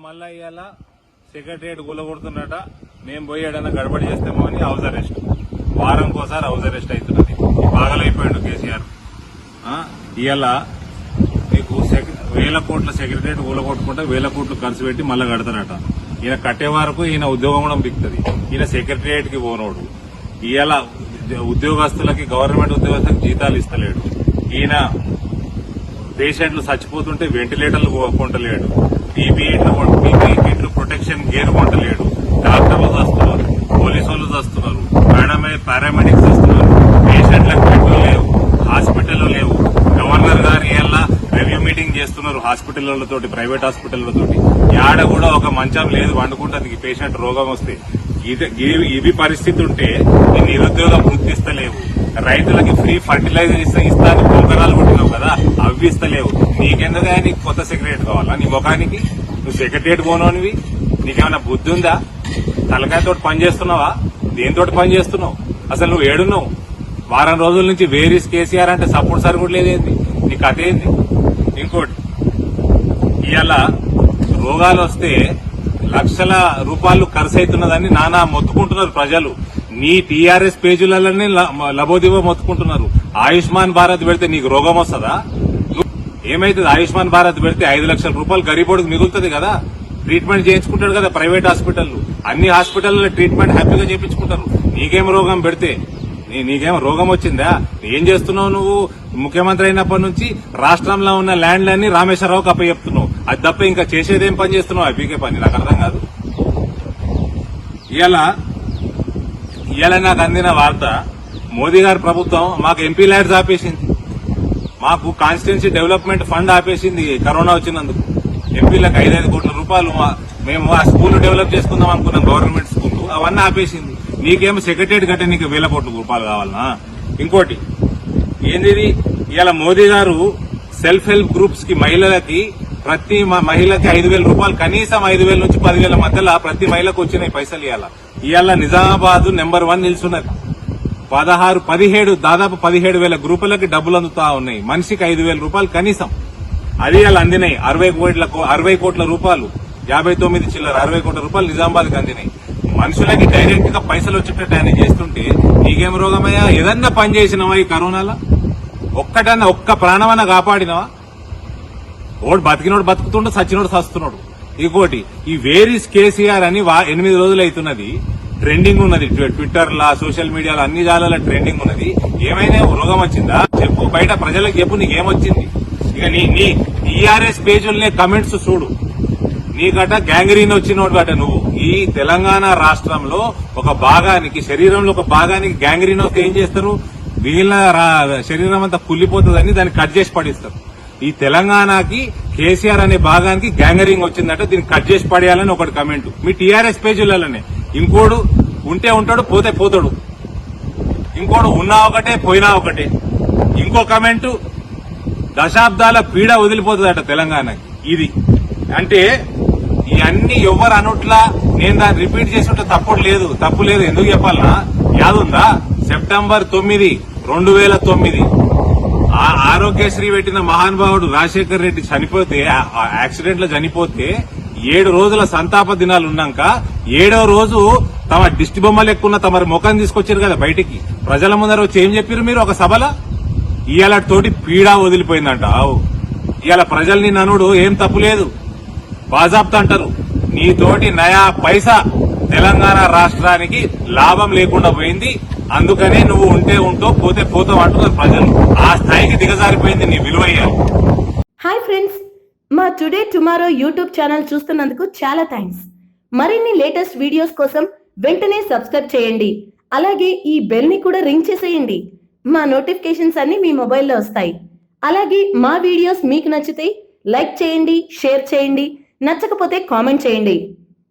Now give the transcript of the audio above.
మళ్ళా ఇవాళ సెక్రటరియట్ కూలగొడుతున్నట మేము పోయి ఏడైనా గడబడి చేస్తామో అని హౌస్ అరెస్ట్ వారంకోసారి హౌస్ అరెస్ట్ అవుతున్నది బాగలైపోయాడు కేసీఆర్. ఇవాళ మీకు వేల కోట్ల సెక్రటరియట్ కూలగొట్టుకుంటే వేల కోట్లు ఖర్చు పెట్టి మళ్ళీ కడతారట. ఈయన కట్టే వరకు ఈయన ఉద్యోగం కూడా బిక్తుంది. ఈయన సెక్రటరియట్కి పోనోడు. ఇవాళ ఉద్యోగస్తులకి గవర్నమెంట్ ఉద్యోగస్తులకు జీతాలు ఇస్తలేడు. ఈయన పేషెంట్లు చచ్చిపోతుంటే వెంటిలేటర్లు కొ- కొంటలేడు పీపీఈట్లు పీపీ కిట్లు ప్రొటెక్షన్ గేర్ కొంటలేడు డాక్టర్లు వస్తున్నారు పోలీసు వాళ్ళు వస్తున్నారు మేడమే పారామెడిక్స్ వస్తున్నారు పేషెంట్లకు బెడ్లు లేవు హాస్పిటల్ లేవు. గవర్నర్ గారు ఎలా రివ్యూ మీటింగ్ చేస్తున్నారు హాస్పిటల్లతో ప్రైవేట్ హాస్పిటల్లతో యాడ కూడా ఒక మంచం లేదు వండుకుంటుంది పేషెంట్ రోగం వస్తే. ఇది- ఇవి- పరిస్థితి ఉంటే నిరుద్యోగం గుర్తిస్తలేవు రైతులకి ఫ్రీ ఫర్టిలైజర్ ఇస్తా ఇస్తాను పొంగనాలు పుట్టినావు కదా అవి ఇస్తలేవు. నీకెందుకు నీకు కొత్త సెక్రటరీ కావాలా? నీ ముఖానికి? నువ్వు సెక్రటరియట్ పోనోనివి? నీకేమైనా బుద్ధి ఉందా? తలకాయతో పని చేస్తున్నావా? దేంతో పని చేస్తున్నావు? అసలు నువ్వు ఏడున్నావు? వారం రోజుల నుంచి వేరీస్ కేసీఆర్ అంటే సపోర్ట్ సార్ లేదేంది నీ కథ ఏంది? ఇంకోటి ఇవాళ రోగాలు వస్తే లక్షల రూపాయలు ఖర్చు అవుతున్నదని నానా మొత్తుకుంటున్నారు ప్రజలు. నీ టీఆర్ఎస్ పేజీలన్నీ ల- లబోదిబో మొత్తుకుంటున్నారు. ఆయుష్మాన్ భారత్ పెడితే నీకు రోగం వస్తుందా? ఏమైతుంది? ఆయుష్మాన్ భారత్ పెడితే ఐదు లక్షల రూపాయలు గరీబోడికి మిగులుతుంది కదా? ట్రీట్మెంట్ చేయించుకుంటాడు కదా ప్రైవేట్ హాస్పిటల్ అన్ని హాస్పిటల్లో ట్రీట్మెంట్ హ్యాపీగా చేయించుకుంటారు. నీకేం రోగం పెడితే? నీ- నీకేం రోగం వచ్చిందా? ఏం చేస్తున్నావు నువ్వు? ముఖ్యమంత్రి అయినప్పటి నుంచి రాష్ట్రంలో ఉన్న ల్యాండ్లన్నీ రామేశ్వరరావుకి అప్పచెప్తున్నావు. అది తప్ప ఇంకా చేసేదేం పని చేస్తున్నావు? అభికే పని. నాకు అర్థం కాదు. ఇలా ఇవాళ నాకు అందిన వార్త. మోదీ గారి ప్రభుత్వం మాకు ఎంపీ ల్యాడ్స్ ఆపేసింది. మాకు కాన్స్టిట్యున్సీ డెవలప్మెంట్ ఫండ్ ఆపేసింది కరోనా వచ్చినందుకు. ఎంపీలకు ఐదైదు కోట్ల రూపాయలు మేము ఆ స్కూల్ డెవలప్ చేసుకుందాం అనుకున్నాం గవర్నమెంట్ స్కూల్. అవన్నీ ఆపేసింది. నీకేమో సెక్రటరీ కట్టే నీకు వేల కోట్ల రూపాయలు కావాలనా? ఇంకోటి ఏంది ఇది? ఇవాళ మోదీ గారు సెల్ఫ్ హెల్ప్ గ్రూప్స్కి మహిళలకి ప్రతి మ- మహిళకి ఐదు వేల రూపాయలు కనీసం ఐదు వేల నుంచి పదివేల మధ్యలో ప్రతి మహిళకు వచ్చినాయి పైసలు ఇవాళ ఇవాళ నిజామాబాద్ నెంబర్ వన్ నిల్చున్నది. పదహారు పదిహేడు దాదాపు పదిహేడు వేల గ్రూపులకి డబ్బులు అందుతా ఉన్నాయి. మనిషికి ఐదు వేల రూపాయలు కనీసం. అది అలా అందినాయి. అరవై కోట్ల అరవై కోట్ల రూపాయలు. యాభై తొమ్మిది చిల్లర అరవై కోట్ల రూపాయలు నిజామాబాద్కి అందినాయి. మనుషులకి డైరెక్ట్గా పైసలు వచ్చేటట్టు ఆయన చేస్తుంటే నీకేం రోగమయ్యా? ఏదన్నా పని చేసినావా ఈ కరోనాలో? ఒక్కటన్నా ఒక్క ప్రాణమన్నా కాపాడినవా? ఓడు బతికినోడు బతుకుతుండు సచ్చినోడు సస్తున్నాడు ఇంకోటి ఈ వేరీస్ కేసీఆర్ అని ఎనిమిది రోజులు అవుతున్నది ట్రెండింగ్ ఉన్నది. ట్వి- ట్విట్టర్ లా సోషల్ మీడియాలో అన్ని జాలాల ట్రెండింగ్ ఉన్నది. ఏమైనా రోగం వచ్చిందా? చెప్పు. బయట ప్రజలకు చెప్పు నీకేమొచ్చింది? ఇక నీ నీ టీఆర్ఎస్ పేజీలనే కమెంట్స్ చూడు. నీకట గ్యాంగ్రీన్ వచ్చినోడు అట నువ్వు. ఈ తెలంగాణ రాష్ట్రంలో ఒక భాగానికి శరీరంలో ఒక భాగానికి గ్యాంగ్రీన్ వస్తే ఏం చేస్తారు? మిగిలిన రా- శరీరం అంతా కుళ్ళిపోతుందని దాన్ని కట్ చేసి పడిస్తారు. ఈ తెలంగాణకి కేసీఆర్ అనే భాగానికి గ్యాంగరింగ్ వచ్చిందంటే దీన్ని కట్ చేసి పడేయాలని ఒకటి కమెంట్ మీ టీఆర్ఎస్ పేజీలలోనే. ఇంకోడు ఉంటే ఉంటాడు పోతే పోతాడు. ఇంకోడు ఉన్నా ఒకటే పోయినా ఒకటే. ఇంకో కమెంటు దశాబ్దాల పీడ వదిలిపోతుందట తెలంగాణకి. ఇది. అంటే ఇవన్నీ ఎవరు అనుట్లా నేను దాన్ని రిపీట్ చేసినట్టు తప్పుడు లేదు. తప్పు లేదు. ఎందుకు చెప్పాలనా యాదుందా? సెప్టెంబర్ తొమ్మిది. రెండు వేల తొమ్మిది ఆ ఆరోగ్యశ్రీ పెట్టిన మహానుభావుడు రాజశేఖర్ రెడ్డి చనిపోతే ఆ- యాక్సిడెంట్లో చనిపోతే ఏడు రోజుల సంతాప దినాలు ఉన్నాక ఏడో రోజు తమ దిష్టి బొమ్మ లెక్కున్న తమ ముఖం తీసుకొచ్చారు కదా బయటికి. ప్రజల ముందర వచ్చి ఏం చెప్పారు మీరు ఒక సభల? ఇవాళ తోటి పీడా వదిలిపోయిందంట. ఆవు. ఇవాళ ప్రజల్ని ననుడు ఏం తప్పు లేదు బాజాబ్తా అంటారు నీతోటి నయా పైసా తెలంగాణ రాష్ట్రానికి లాభం లేకుండా పోయింది. అందుకనే నువ్వు ఉంటే ఉంటో పోతే పోతావు అంటున్నారు ప్రజలు. ఆ స్థాయికి దిగజారిపోయింది నీ విలువయ్యాలి హాయ్ ఫ్రెండ్స్ మా టుడే టుమారో యూట్యూబ్ ఛానల్ చూస్తున్నందుకు చాలా థ్యాంక్స్. మరిన్ని లేటెస్ట్ వీడియోస్ కోసం వెంటనే సబ్స్క్రైబ్ చేయండి. అలాగే ఈ బెల్ని కూడా రింగ్ చేసేయండి. మా నోటిఫికేషన్స్ అన్ని మీ మొబైల్లో వస్తాయి. అలాగే మా వీడియోస్ మీకు నచ్చితే లైక్ చేయండి షేర్ చేయండి. నచ్చకపోతే కామెంట్ చేయండి.